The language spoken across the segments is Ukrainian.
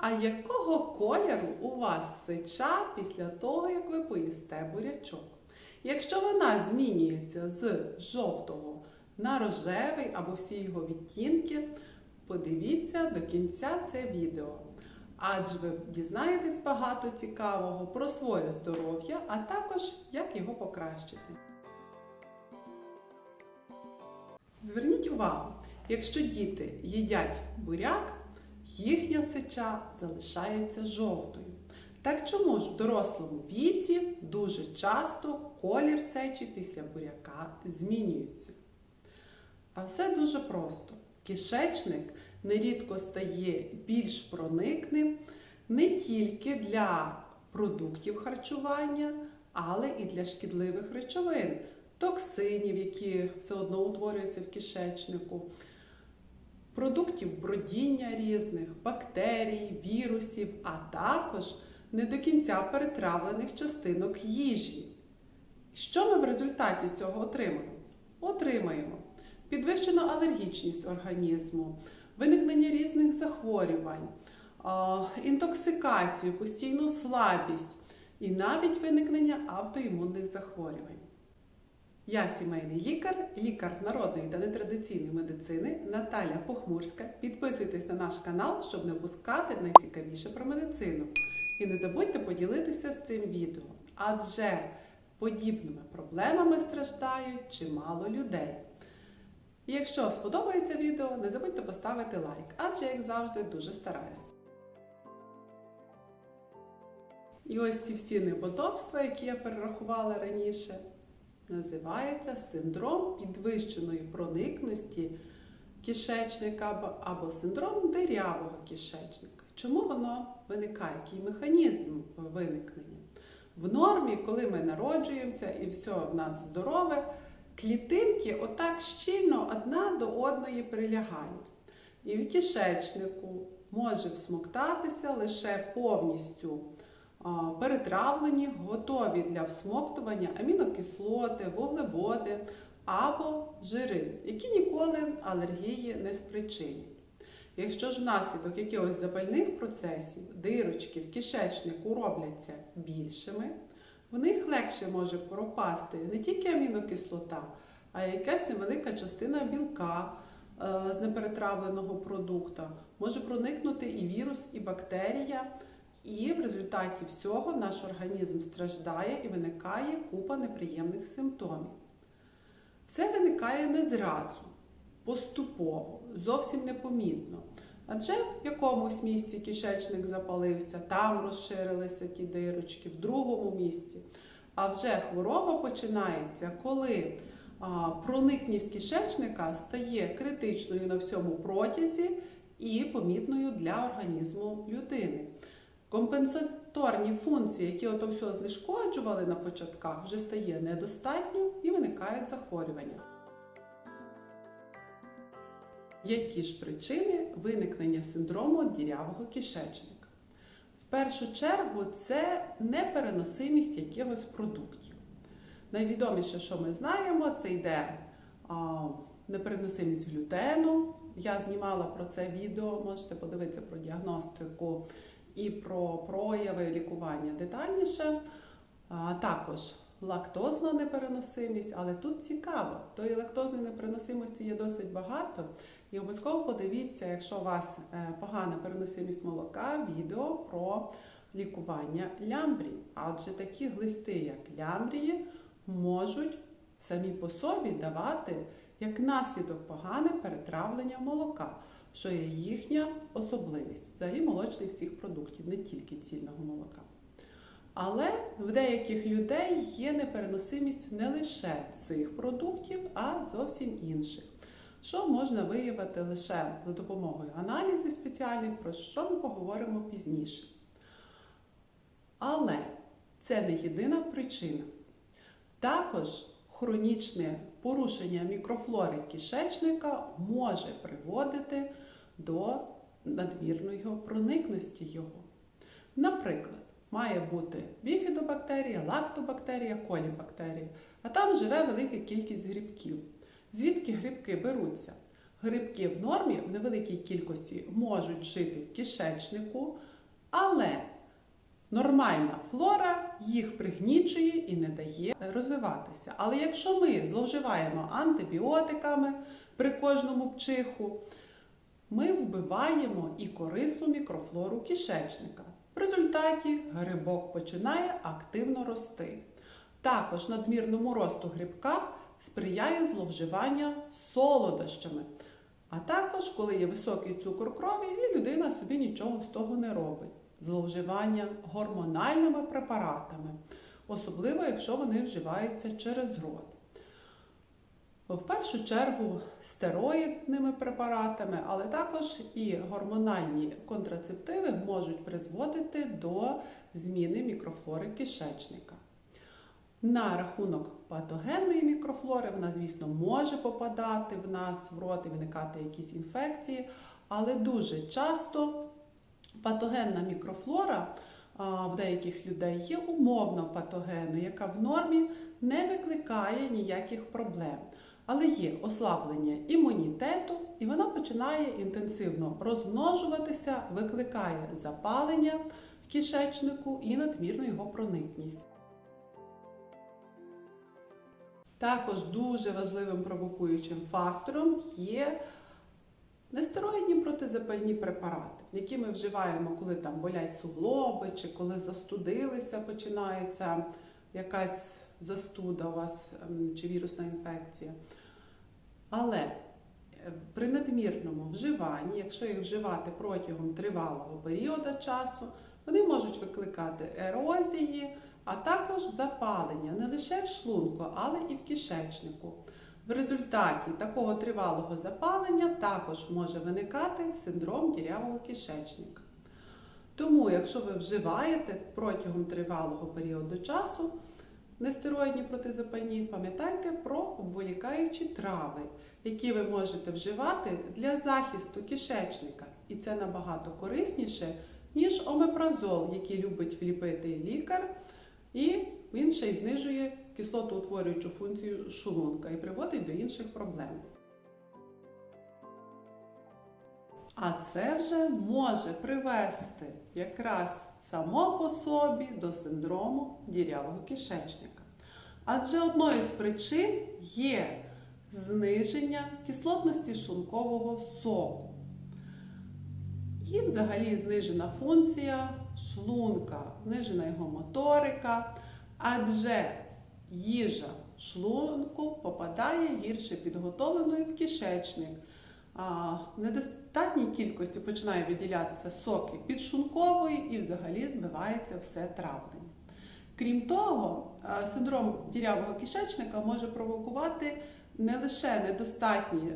А якого кольору у вас сеча після того, як ви поїсте бурячок? Якщо вона змінюється з жовтого на рожевий або всі його відтінки, подивіться до кінця це відео. Адже ви дізнаєтесь багато цікавого про своє здоров'я, а також як його покращити. Зверніть увагу, якщо діти їдять буряк, їхня сеча залишається жовтою. Так чому ж в дорослому віці дуже часто колір сечі після буряка змінюється? А все дуже просто. Кишечник нерідко стає більш проникним не тільки для продуктів харчування, але і для шкідливих речовин, токсинів, які все одно утворюються в кишечнику, продуктів бродіння різних, бактерій, вірусів, а також не до кінця перетравлених частинок їжі. Що ми в результаті цього отримаємо? Отримаємо підвищену алергічність організму, виникнення різних захворювань, інтоксикацію, постійну слабість і навіть виникнення автоімунних захворювань. Я сімейний лікар, лікар народної та нетрадиційної медицини Наталя Похмурська. Підписуйтесь на наш канал, щоб не опускати найцікавіше про медицину. І не забудьте поділитися з цим відео, адже подібними проблемами страждають чимало людей. Якщо сподобається відео, не забудьте поставити лайк, адже, як завжди, дуже стараюсь. І ось ці всі неподобства, які я перерахувала раніше, називається синдром підвищеної проникності кишечника або- синдром дирявого кишечника. Чому воно виникає? Який механізм виникнення? В нормі, коли ми народжуємося і все в нас здорове, клітинки отак щільно одна до одної прилягають. І в кишечнику може всмоктатися лише повністю перетравлені, готові для всмоктування амінокислоти, вуглеводи або жири, які ніколи алергії не спричинять. Якщо ж внаслідок якихось запальних процесів дирочки в кишечнику робляться більшими, в них легше може пропасти не тільки амінокислота, а й якась невелика частина білка е, з неперетравленого продукта. Може проникнути і вірус, і бактерія, і в результаті всього наш організм страждає і виникає купа неприємних симптомів. Все виникає не зразу, поступово, зовсім непомітно. Адже в якомусь місці кишечник запалився, там розширилися ті дирочки, в другому місці. А вже хвороба починається, коли а, проникність кишечника стає критичною на всьому протязі і помітною для організму людини. Компенсаторні функції, які ото все знешкоджували на початках, вже стає недостатньо і виникають захворювання. Які ж причини виникнення синдрому дірявого кишечника? В першу чергу це непереносимість якихось продуктів. Найвідоміше, що ми знаємо, це йде а, непереносимість глютену. Я знімала про це відео, можете подивитися про діагностику і про прояви лікування детальніше. Також лактозна непереносимість, але тут цікаво, тої лактозної непереносимості є досить багато. І обов'язково подивіться, якщо у вас е, погана переносимість молока, відео про лікування лямбрій. Адже такі глисти, як лямбрії, можуть самі по собі давати як наслідок погане перетравлення молока, що є їхня особливість взагалі молочних всіх продуктів, не тільки цільного молока. Але в деяких людей є непереносимість не лише цих продуктів, а зовсім інших, що можна виявити лише за допомогою аналізів спеціальних, про що ми поговоримо пізніше. Але це не єдина причина. Також хронічне порушення мікрофлори кишечника може приводити до надмірної проникності його. Наприклад, має бути біфідобактерія, лактобактерія, колібактерія, а там живе велика кількість грибків. Звідки грибки беруться? Грибки в нормі в невеликій кількості можуть жити в кишечнику, але нормальна флора їх пригнічує і не дає розвиватися. Але якщо ми зловживаємо антибіотиками при кожному пчиху, ми вбиваємо і корисну мікрофлору кишечника. В результаті грибок починає активно рости. Також надмірному росту грибка сприяє зловживання солодощами. А також, коли є високий цукор крові, і людина собі нічого з того не робить. Зловживання гормональними препаратами, особливо якщо вони вживаються через рот. В першу чергу стероїдними препаратами, але також і гормональні контрацептиви можуть призводити до зміни мікрофлори кишечника. На рахунок патогенної мікрофлори, вона, звісно, може попадати в нас в рот і виникати якісь інфекції, але дуже часто патогенна мікрофлора в деяких людей є умовно патогенною, яка в нормі не викликає ніяких проблем. Але є ослаблення імунітету, і вона починає інтенсивно розмножуватися, викликає запалення в кишечнику і надмірну його проникність. Також дуже важливим провокуючим фактором є нестероїдні протизапальні препарати, які ми вживаємо, коли там болять суглоби, чи коли застудилися, починається якась застуда у вас ем, чи вірусна інфекція. Але е, при надмірному вживанні, якщо їх вживати протягом тривалого періоду часу, вони можуть викликати ерозії, а також запалення не лише в шлунку, але і в кишечнику. В результаті такого тривалого запалення також може виникати синдром дірявого кишечника. Тому, якщо ви вживаєте протягом тривалого періоду часу нестероїдні протизапальні, пам'ятайте про обволікаючі трави, які ви можете вживати для захисту кишечника. І це набагато корисніше, ніж омепразол, який любить вліпити лікар, і він ще й знижує кислотоутворюючу функцію шлунка і приводить до інших проблем. А це вже може привести якраз само по собі до синдрому дірявого кишечника. Адже одною з причин є зниження кислотності шлункового соку. І взагалі знижена функція шлунка, знижена його моторика, адже їжа в шлунку попадає гірше підготовленою в кишечник. А, В недостатній кількості починає виділятися соки підшлункової і взагалі збивається все травлення. Крім того, синдром дірявого кишечника може провокувати не лише недостатня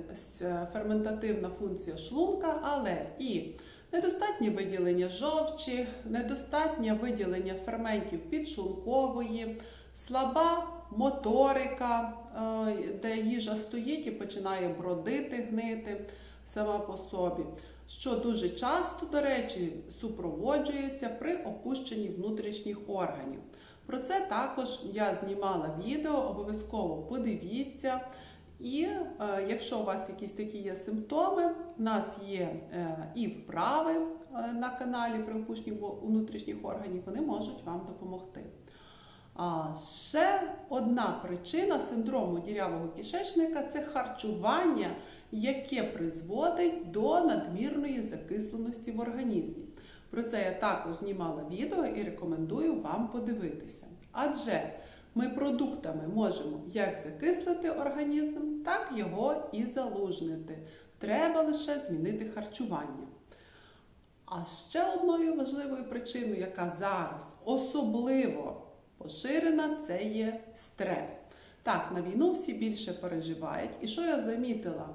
ферментативна функція шлунка, але і недостатнє виділення жовчі, недостатнє виділення ферментів підшлункової, слаба моторика, де їжа стоїть і починає бродити, гнити сама по собі, що дуже часто, до речі, супроводжується при опущенні внутрішніх органів. Про це також я знімала відео, обов'язково подивіться. І е, якщо у вас якісь такі є симптоми, у нас є е, і вправи е, на каналі при опущенні внутрішніх органів, вони можуть вам допомогти. А ще одна причина синдрому дірявого кишечника це харчування, яке призводить до надмірної закисленості в організмі. Про це я також знімала відео і рекомендую вам подивитися. Адже ми продуктами можемо як закислити організм, так його і залужнити. Треба лише змінити харчування. А ще одною важливою причиною, яка зараз особливо поширена, це є стрес. Так, на війну всі більше переживають. І що я замітила?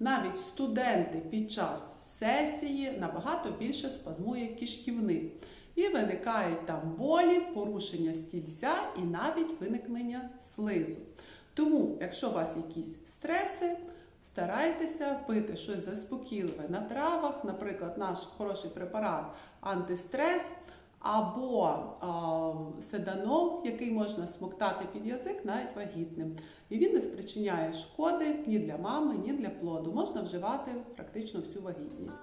Навіть студенти під час сесії набагато більше спазмує кишківник. І виникають там болі, порушення стільця і навіть виникнення слизу. Тому, якщо у вас якісь стреси, старайтеся пити щось заспокійливе на травах, наприклад, наш хороший препарат антистрес, або а, седанол, який можна смоктати під язик навіть вагітним. І він не спричиняє шкоди ні для мами, ні для плоду. Можна вживати практично всю вагітність.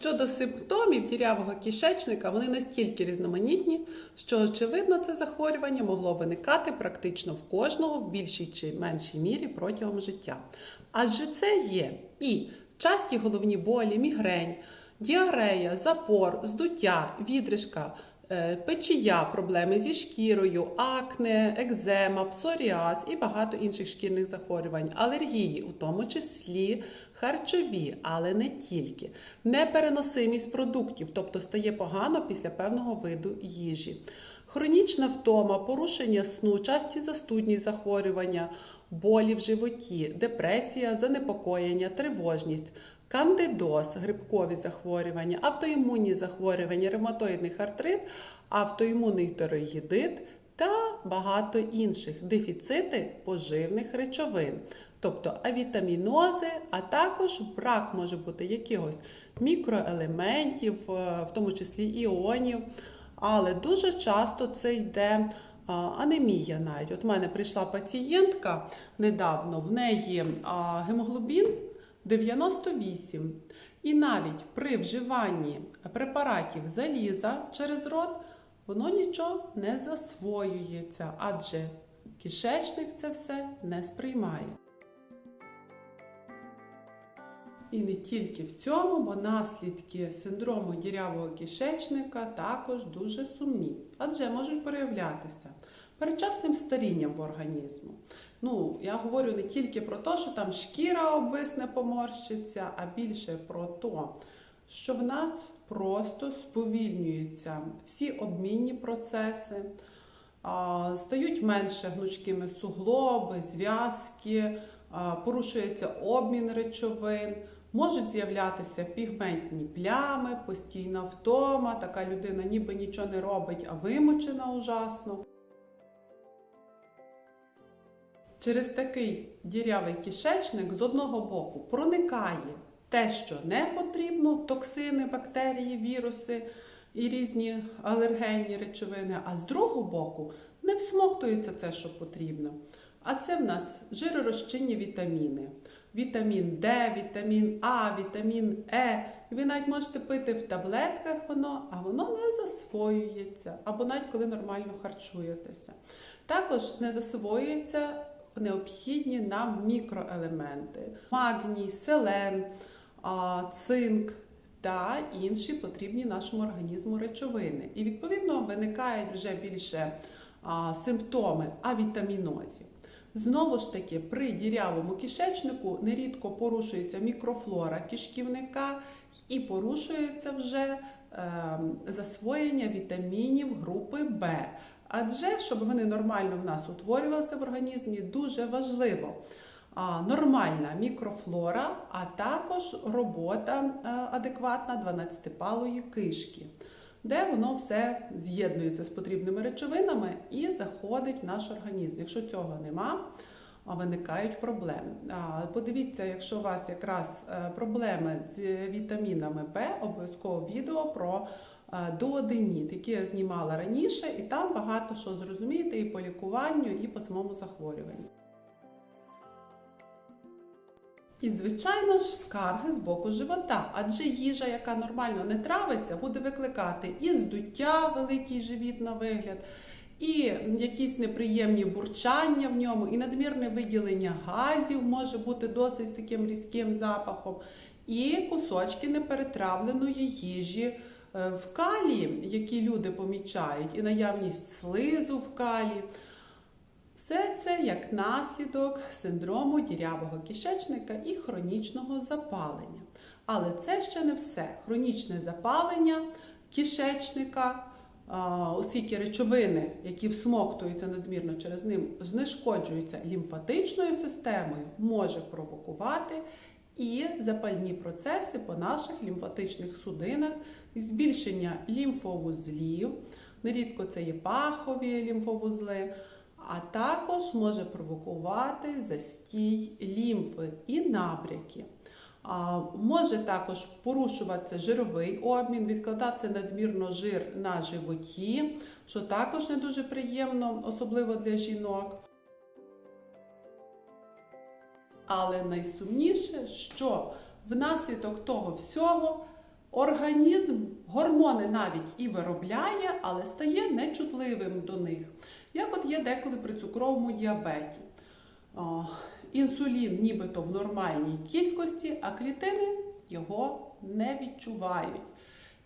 Щодо симптомів дірявого кишечника, вони настільки різноманітні, що очевидно це захворювання могло виникати практично в кожного в більшій чи меншій мірі протягом життя. Адже це є і часті головні болі, мігрень, діарея, запор, здуття, відрижка, е, печія, проблеми зі шкірою, акне, екзема, псоріаз і багато інших шкірних захворювань, алергії, у тому числі харчові, але не тільки, непереносимість продуктів, тобто стає погано після певного виду їжі. Хронічна втома, порушення сну, часті застудні захворювання, болі в животі, депресія, занепокоєння, тривожність, кандидоз, грибкові захворювання, автоімунні захворювання, ревматоїдний артрит, автоімунний тироїдит та багато інших дефіцити поживних речовин, тобто авітамінози, а також брак може бути якихось мікроелементів, е, в тому числі іонів. Але дуже часто це йде анемія навіть. От мене прийшла пацієнтка недавно, в неї гемоглобін 98. І навіть при вживанні препаратів заліза через рот воно нічого не засвоюється, адже кишечник це все не сприймає. І не тільки в цьому, бо наслідки синдрому дірявого кишечника також дуже сумні, адже можуть проявлятися передчасним старінням в організму. Ну, я говорю не тільки про те, що там шкіра обвисне, поморщиться, а більше про те, що в нас просто сповільнюються всі обмінні процеси, стають менше гнучкими суглоби, зв'язки, порушується обмін речовин. Можуть з'являтися пігментні плями, постійна втома, така людина ніби нічого не робить, а вимучена ужасно. Через такий дірявий кишечник з одного боку проникає те, що не потрібно, токсини, бактерії, віруси і різні алергенні речовини, а з другого боку не всмоктується це, що потрібно. А це в нас жиророзчинні вітаміни. Вітамін Д, вітамін А, вітамін Е. Ви навіть можете пити в таблетках воно, а воно не засвоюється, або навіть коли нормально харчуєтеся. Також не засвоюється необхідні нам мікроелементи: магній, селен, цинк та інші потрібні нашому організму речовини. І відповідно виникають вже більше симптоми авітамінозів. Знову ж таки, при дірявому кишечнику нерідко порушується мікрофлора кишківника і порушується вже е, засвоєння вітамінів групи Б. Адже, щоб вони нормально в нас утворювалися в організмі, дуже важливо нормальна мікрофлора, а також робота е, адекватна 12-палої кишки, де воно все з'єднується з потрібними речовинами і заходить в наш організм. Якщо цього нема, Виникають проблеми. Подивіться, якщо у вас якраз е, проблеми з вітамінами Б, обов'язково відео про дуоденіт, який я знімала раніше, і там багато що зрозумієте і по лікуванню, і по самому захворюванню. І, звичайно ж, скарги з боку живота, адже їжа, яка нормально не травиться, буде викликати і здуття, великий живіт на вигляд, і якісь неприємні бурчання в ньому, і надмірне виділення газів може бути досить таким різким запахом, і кусочки неперетравленої їжі. Е, в калі, які люди помічають, і наявність слизу в калі. Все це як наслідок синдрому дірявого кишечника і хронічного запалення. Але це ще не все. Хронічне запалення кишечника, оскільки речовини, які всмоктуються надмірно через ним, знешкоджуються лімфатичною системою, може провокувати і запальні процеси по наших лімфатичних судинах, збільшення лімфовузлів, нерідко це є пахові лімфовузли, а також може провокувати застій лімфи і набряки. Може також порушуватися жировий обмін, відкладатися надмірно жир на животі, що також не дуже приємно, особливо для жінок. Але найсумніше, що внаслідок того всього організм гормони навіть і виробляє, але стає нечутливим до них. Як от є деколи при цукровому діабеті. Інсулін нібито в нормальній кількості, а клітини його не відчувають.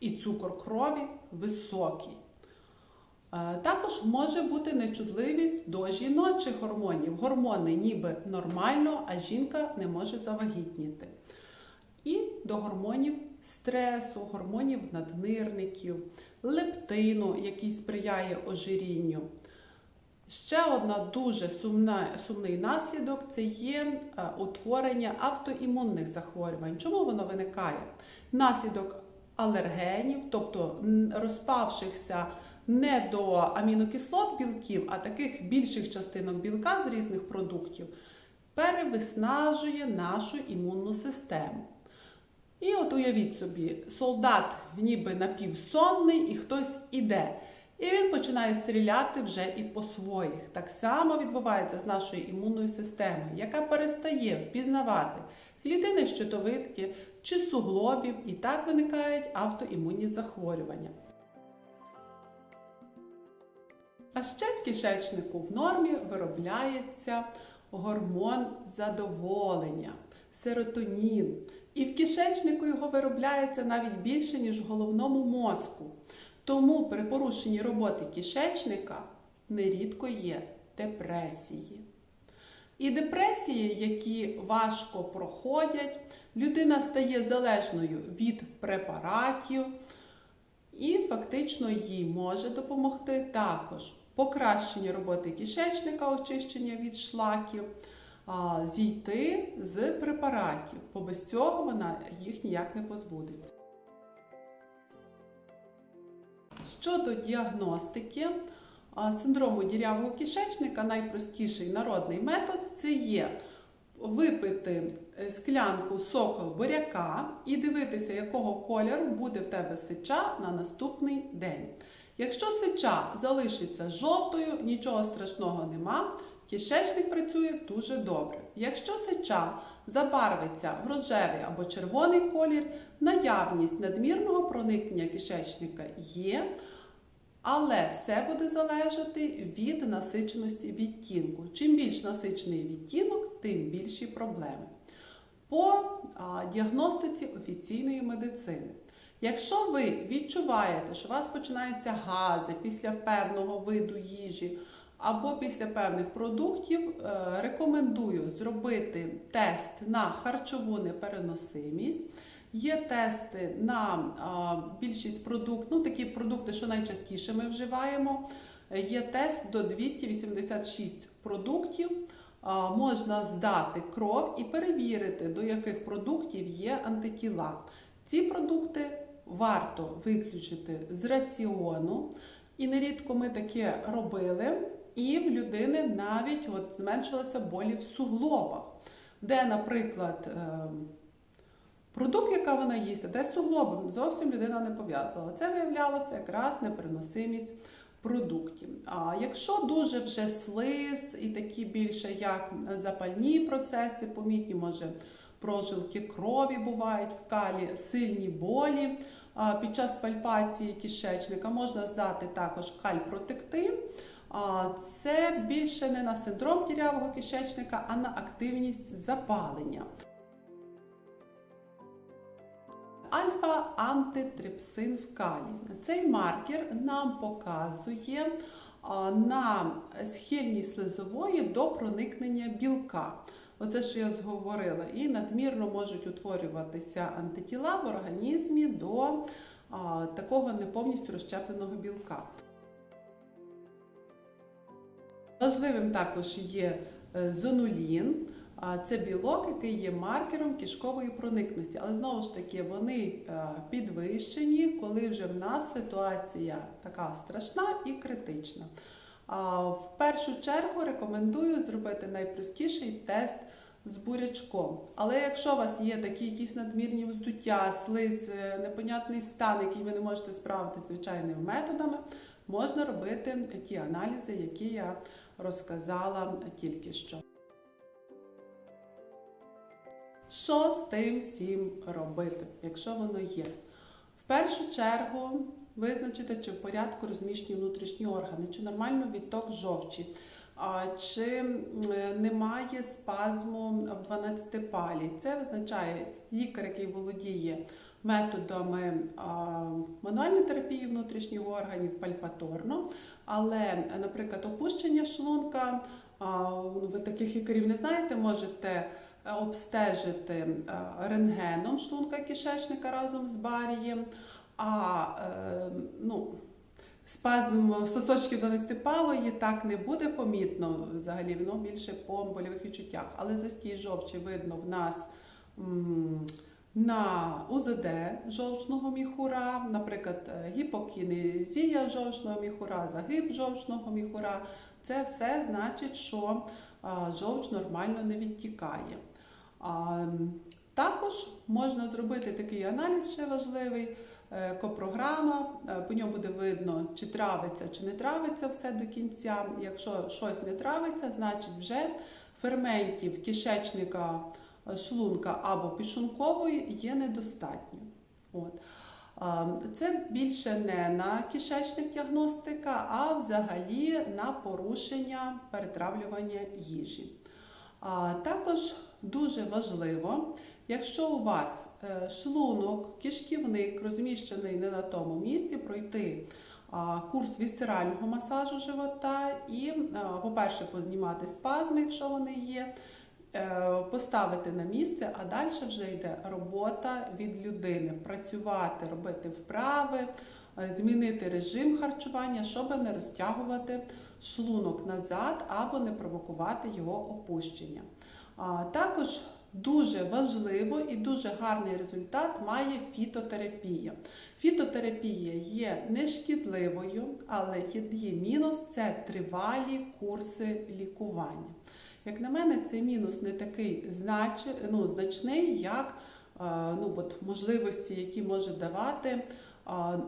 І цукор крові високий. Е, Також може бути нечутливість до жіночих гормонів. Гормони ніби нормально, а жінка не може завагітніти. І до гормонів стресу, гормонів наднирників, лептину, який сприяє ожирінню. Ще одна дуже сумна, сумний наслідок це є е, утворення автоімунних захворювань. Чому воно виникає? Наслідок алергенів, тобто розпавшихся не до амінокислот білків, а таких більших частинок білка з різних продуктів, перевиснажує нашу імунну систему. І от уявіть собі, солдат ніби напівсонний, і хтось іде. І він починає стріляти вже і по своїх. Так само відбувається з нашою імунною системою, яка перестає впізнавати клітини щитовидки чи суглобів, і так виникають автоімунні захворювання. А ще в кишечнику в нормі виробляється гормон задоволення, серотонін. І в кишечнику його виробляється навіть більше, ніж в головному мозку. Тому при порушенні роботи кишечника нерідко є депресії. І депресії, які важко проходять, людина стає залежною від препаратів, і фактично їй може допомогти також покращення роботи кишечника, очищення від шлаків, зійти з препаратів, бо без цього вона їх ніяк не позбудеться. Щодо діагностики синдрому дірявого кишечника, найпростіший народний метод це є випити е, склянку соку буряка і дивитися, якого кольору буде в тебе сича на наступний день. Якщо сича залишиться жовтою, нічого страшного нема. Кишечник працює дуже добре. Якщо сеча забарвиться в рожевий або червоний колір, наявність надмірного проникнення кишечника є, але все буде залежати від насиченості відтінку. Чим більш насичений відтінок, тим більші проблеми. По діагностиці офіційної медицини. Якщо ви відчуваєте, що у вас починаються гази після певного виду їжі, або після певних продуктів е, рекомендую зробити тест на харчову непереносимість. Є тести на більшість продуктів, ну такі продукти, що найчастіше ми вживаємо. Є тест до 286 продуктів. Можна здати кров і перевірити, до яких продуктів є антитіла. Ці продукти варто виключити з раціону. І нерідко ми таке робили. І в людини навіть от зменшилися болі в суглобах, де, наприклад, продукт, яка вона їсть, де суглоби, зовсім людина не пов'язувала. Це виявлялося якраз непереносимість продуктів. А якщо дуже вже слиз і такі більше як запальні процеси, помітні, може прожилки крові бувають в калі, сильні болі. Під час пальпації кишечника можна здати також кальпротектин. Це більше не на синдром дірявого кишечника, а на активність запалення. Альфа-антитрипсин в калі. Цей маркер нам показує на схильність слизової до проникнення білка. Оце, що я зговорила, і надмірно можуть утворюватися антитіла в організмі до а, такого не повністю білка. Важливим також є зонулін. Це білок, який є маркером кишкової проникності. Але знову ж таки, вони підвищені, коли вже в нас ситуація така страшна і критична. В першу чергу рекомендую зробити найпростіший тест з бурячком. Але якщо у вас є такі якісь надмірні вздуття, слиз, е, непонятний стан, який ви не можете справити звичайними методами, можна робити ті аналізи, які я розказала тільки що. Що з тим всім робити, якщо воно є? В першу чергу визначити, чи в порядку розміщені внутрішні органи, чи нормально відток жовчі, чи немає спазму в 12 палі. Це визначає лікар, який володіє методами мануальної терапії внутрішніх органів пальпаторно, але, наприклад, опущення шлунка, ну, ви таких лікарів не знаєте, можете е, обстежити е, рентгеном шлунка кишечника разом з барієм. А е, ну, спазм сосочків 12-палої так не буде помітно взагалі, воно більше по больових відчуттях. Але застій жовчі видно в нас м, на УЗД жовчного міхура, наприклад, е, гіпокінезія жовчного міхура, загиб жовчного міхура. Це все значить, що а, жовч нормально не відтікає. А, також можна зробити такий аналіз ще важливий. Е, Копрограма, е, по ньому буде видно, чи травиться, чи не травиться все до кінця. Якщо щось не травиться, значить вже ферментів кишечника, е, шлунка або підшлункової є недостатньо. От. Це більше не на кишечник діагностика, а взагалі на порушення перетравлювання їжі. Також дуже важливо, якщо у вас е, шлунок, кишківник розміщений не на тому місці, пройти курс вісцерального масажу живота і, по-перше, познімати спазми, якщо вони є, е, поставити на місце, а далі вже йде робота від людини. Працювати, робити вправи, е, змінити режим харчування, щоб не розтягувати шлунок назад або не провокувати його опущення. Також дуже важливо і дуже гарний результат має фітотерапія. Фітотерапія є нешкідливою, але є мінус це тривалі курси лікування. Як на мене, цей мінус не такий знач... ну, значний, як е, ну, от, можливості, які може давати е,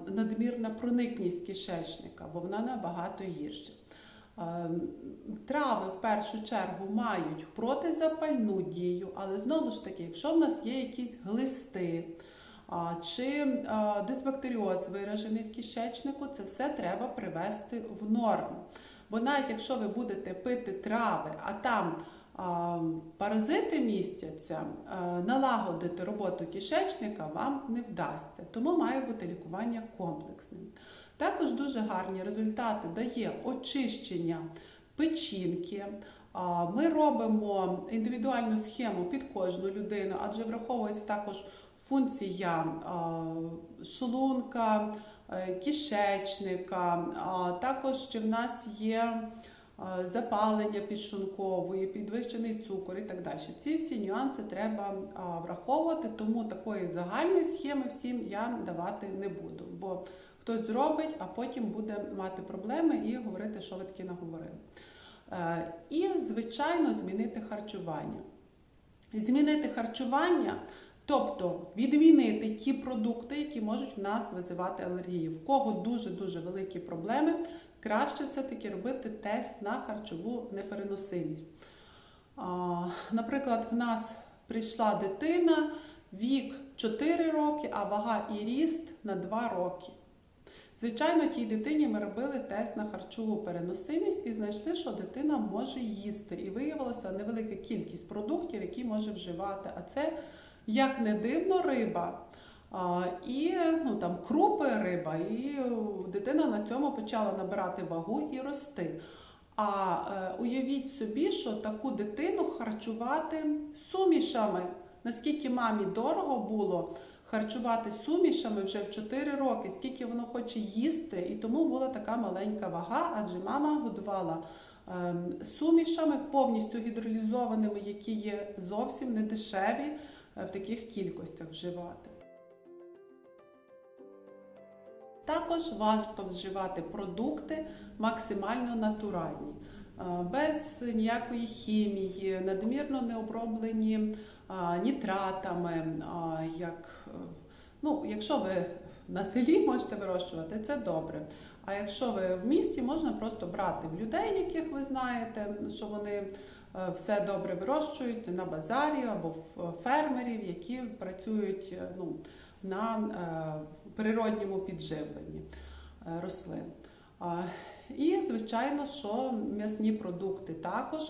надмірна проникність кишечника, бо вона набагато гірша. Е, Трави в першу чергу мають протизапальну дію, але знову ж таки, якщо в нас є якісь глисти чи дисбактеріоз виражений в кишечнику, це все треба привести в норму. Бо навіть якщо ви будете пити трави, а там паразити містяться, налагодити роботу кишечника вам не вдасться. Тому має бути лікування комплексним. Також дуже гарні результати дає очищення печінки. Ми робимо індивідуальну схему під кожну людину, адже враховується також функція шлунка, е, кишечника. Також ще в нас є запалення підшлункової, підвищений цукор і так далі. Ці всі нюанси треба враховувати, тому такої загальної схеми всім я давати не буду. Бо хтось зробить, а потім буде мати проблеми і говорити, що ви таке наговорили. Е, І, звичайно, змінити харчування. Змінити харчування, тобто відмінити ті продукти, які можуть в нас визивати алергію. В кого дуже-дуже великі проблеми, краще все-таки робити тест на харчову непереносимість. Наприклад, в нас прийшла дитина, вік 4 роки, а вага і ріст на 2 роки. Звичайно, тій дитині ми робили тест на харчову переносимість і знайшли, що дитина може їсти. І виявилося невелика кількість продуктів, які може вживати. А це, як не дивно, риба. А, і ну, там, крупи риба, і дитина на цьому почала набирати вагу і рости. А е, уявіть собі, що таку дитину харчувати сумішами. Наскільки мамі дорого було харчувати сумішами вже в 4 роки, скільки воно хоче їсти, і тому була така маленька вага, адже мама годувала ем, сумішами повністю гідролізованими, які є зовсім не дешеві е, в таких кількостях вживати. Також варто вживати продукти максимально натуральні. Без ніякої хімії, надмірно не оброблені нітратами. Як, е, ну, якщо ви на селі можете вирощувати, це добре. А якщо ви в місті, можна просто брати в людей, яких ви знаєте, що вони е, все добре вирощують на базарі або в фермерів, які працюють е, ну, на е, природньому підживленні е, рослин. І, звичайно, що м'ясні продукти також.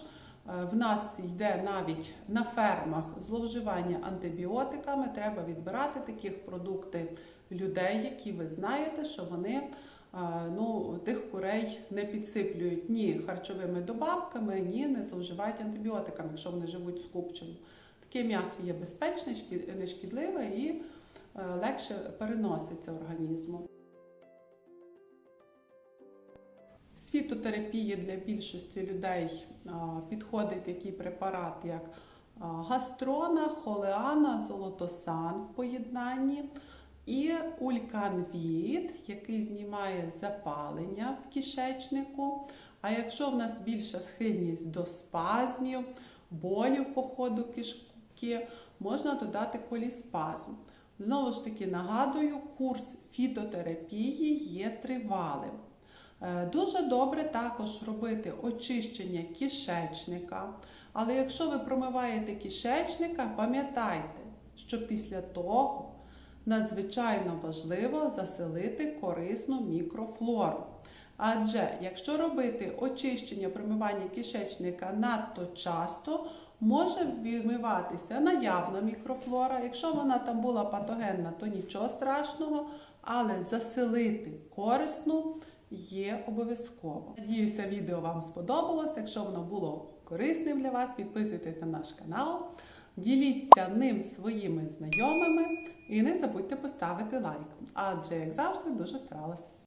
Е, В нас йде навіть на фермах зловживання антибіотиками. Треба відбирати таких продукти людей, які ви знаєте, що вони е, ну, тих курей не підсиплюють ні харчовими добавками, ні не зловживають антибіотиками, якщо вони живуть скупчено. Таке м'ясо є безпечне, нешкідливе і е, легше переноситься організмом. З фітотерапії для більшості людей підходить такий препарат, як гастрона, холеана, золотосан в поєднанні і ульканвіт, який знімає запалення в кишечнику. А якщо в нас більша схильність до спазмів, болів по ходу кишки, можна додати коліспазм. Знову ж таки нагадую, курс фітотерапії є тривалим. Е, Дуже добре також робити очищення кишечника. Але якщо ви промиваєте кишечника, пам'ятайте, що після того надзвичайно важливо заселити корисну мікрофлору. Адже якщо робити очищення промивання кишечника надто часто, може вимиватися наявна мікрофлора. Якщо вона там була патогенна, то нічого страшного, але заселити корисну є обов'язково. Надіюся, відео вам сподобалось. Якщо воно було корисним для вас, підписуйтесь на наш канал, діліться ним своїми знайомими і не забудьте поставити лайк. Адже, як завжди, дуже старалась.